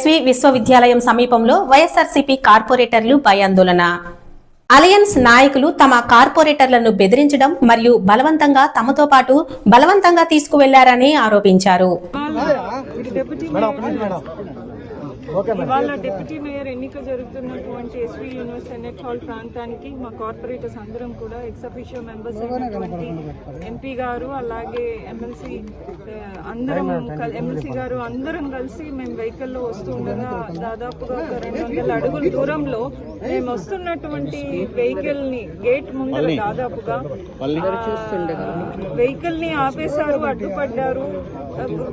SV విశ్వవిద్యాలయం సమీపంలో వైఎస్ఆర్సీపీ కార్పొరేటర్లు భయాందోళన అలయన్స్ నాయకులు తమ కార్పొరేటర్లను బెదిరించడం మరియు బలవంతంగా తమతో పాటు బలవంతంగా తీసుకువెళ్ళారని ఆరోపించారు. ఇవాళ డిప్యూటీ మేయర్ ఎన్నిక జరుగుతున్నటువంటి ఎస్వి యూనివర్స్ సెనెట్ హాల్ ప్రాంతానికి మా కార్పొరేటర్స్ అందరం కూడా ఎక్స్ అఫీషియల్ మెంబర్స్ అయినటువంటి ఎంపీ గారు అలాగే ఎమ్మెల్సీ అందరం ఎమ్మెల్సీ గారు అందరం కలిసి మేము వెహికల్లో వస్తూ ఉండగా దాదాపుగా ఒక రెండు వందల అడుగుల దూరంలో మేము వస్తున్నటువంటి వెహికల్ని గేట్ ముందర దాదాపుగా వెహికల్ని ఆపేశారు అడ్డుపడ్డారు.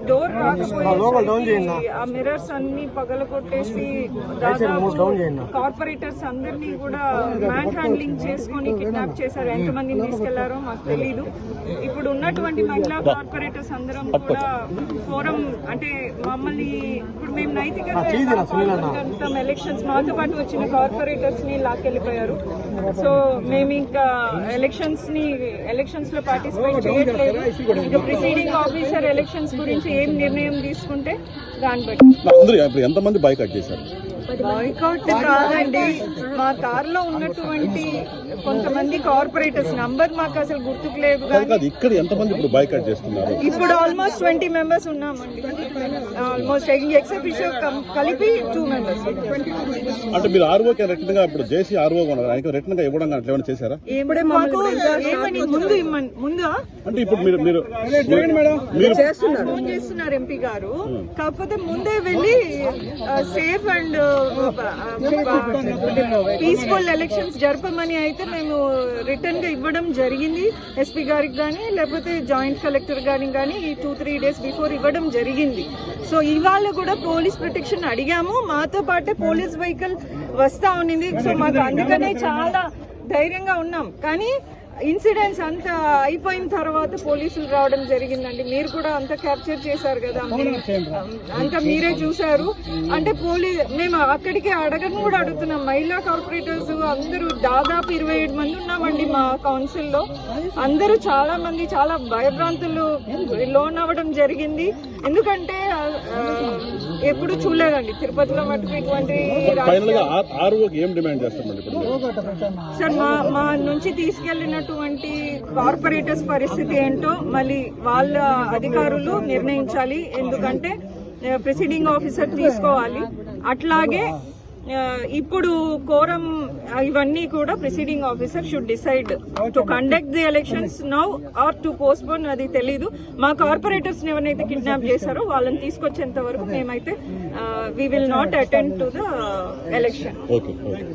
డోర్ రాకపోయేసరికి ఆ మిర్రర్స్ అన్ని పగలగొట్టేసి దాదాపు కార్పొరేటర్స్ అందరినీ కూడా మ్యాన్ హ్యాండ్లింగ్ చేసుకొని కిడ్నాప్ చేశారు. ఎంతమందిని తీసుకెళ్ళారో మాకు తెలియదు ఇప్పుడు ఉన్నటువంటి మహిళా కార్పొరేటర్స్ అందరం కూడా ఫోరం అంటే మమ్మల్ని ఇప్పుడు మేము నైతిక ఎలక్షన్స్ మాతో పాటు వచ్చిన కార్పొరేటర్స్ని లాక్కెళ్ళిపోయారు. సో మేము ఇంకా ఎలక్షన్స్ని ఎలక్షన్స్లో పార్టిసిపేట్ చేయట్లేదు. ఇంకా ప్రిసైడింగ్ ఆఫీసర్ ఎలక్షన్స్ గురించి ఏం నిర్ణయం తీసుకుంటే దాన్ని బట్టి. ఎంతమంది బైకాట్ చేశారు? బాయ్కాట్ కాదండి. మా కార్లో ఉన్నటువంటి కొంతమంది కార్పొరేటర్స్ నంబర్ మాకు అసలు గుర్తుకు కాదు ఇక్కడ ఎంతమంది ఇప్పుడు బైకాట్ చేస్తున్నారు? ఇప్పుడు ఆల్మోస్ట్ ట్వంటీ మెంబర్స్ ఉన్నామండి. ఆల్మోస్ట్ ఎక్స్ అఫీషియల్ కలిపి టూ మెంబర్స్ అంటే మీరు ఆర్ఓకి రిటర్న్గా ఇప్పుడు జేసీ ఆర్ఓ ఉన్నారు. ఆయనకి రిటర్న్గా ఇవ్వడం అట్లా ఏమైనా చేశారా? ఏమిడే మాకు ఏమని ముందు ఇమ్మని ముందా? అంటే ఇప్పుడు మీరు మీరు మీరు ఫోన్ చేస్తున్నారు ఎంపీ గారు. కాకపోతే ముందే వెళ్ళి సేఫ్ అండ్ పీస్ఫుల్ ఎలక్షన్స్ జరపమని అయితే మేము రిటర్న్గా ఇవ్వడం జరిగింది. ఎస్పీ గారికి కానీ లేకపోతే జాయింట్ కలెక్టర్ గారికి కానీ ఈ టూ త్రీ డేస్ బిఫోర్ ఇవ్వడం జరిగింది. సో ఇవాళ కూడా పోలీస్ ప్రొటెక్షన్ అడిగాము. మాతో పాటే పోలీస్ వెహికల్ వస్తా ఉన్నింది. సో మాకు అందుకనే చాలా ధైర్యంగా ఉన్నాం. కానీ ఇన్సిడెంట్స్ అంతా అయిపోయిన తర్వాత పోలీసులు రావడం జరిగిందండి. మీరు కూడా అంతా క్యాప్చర్ చేశారు కదా అంతా మీరే చూశారు. అంటే పోలీ మేము అక్కడికి అడగను కూడా అడుగుతున్నాం. మహిళా కార్పొరేటర్స్ అందరూ దాదాపు ఇరవై ఏడు మంది ఉన్నామండి మా కౌన్సిల్లో. అందరూ చాలా మంది చాలా భయభ్రాంతులు లోన్ అవ్వడం జరిగింది. ఎందుకంటే ఎప్పుడు చూడలేదండి. తిరుపతిలో మటుకు ఇటువంటి? సార్ మా మా నుంచి తీసుకెళ్ళినటువంటి కార్పొరేటర్స్ పరిస్థితి ఏంటో మళ్ళీ వాళ్ళ అధికారులు నిర్ణయించాలి. ఎందుకంటే ప్రెసిడింగ్ ఆఫీసర్ తీసుకోవాలి. అట్లాగే ఇప్పుడు కోరం ఇవన్నీ కూడా presiding officer should decide to conduct the elections now or to postpone అది తెలీదు. మా కార్పొరేటర్స్ ఎవరైతే కిడ్నాప్ చేశారో వాళ్ళని తీసుకొచ్చేంత వరకు మేమైతే we will not attend to the election okay okay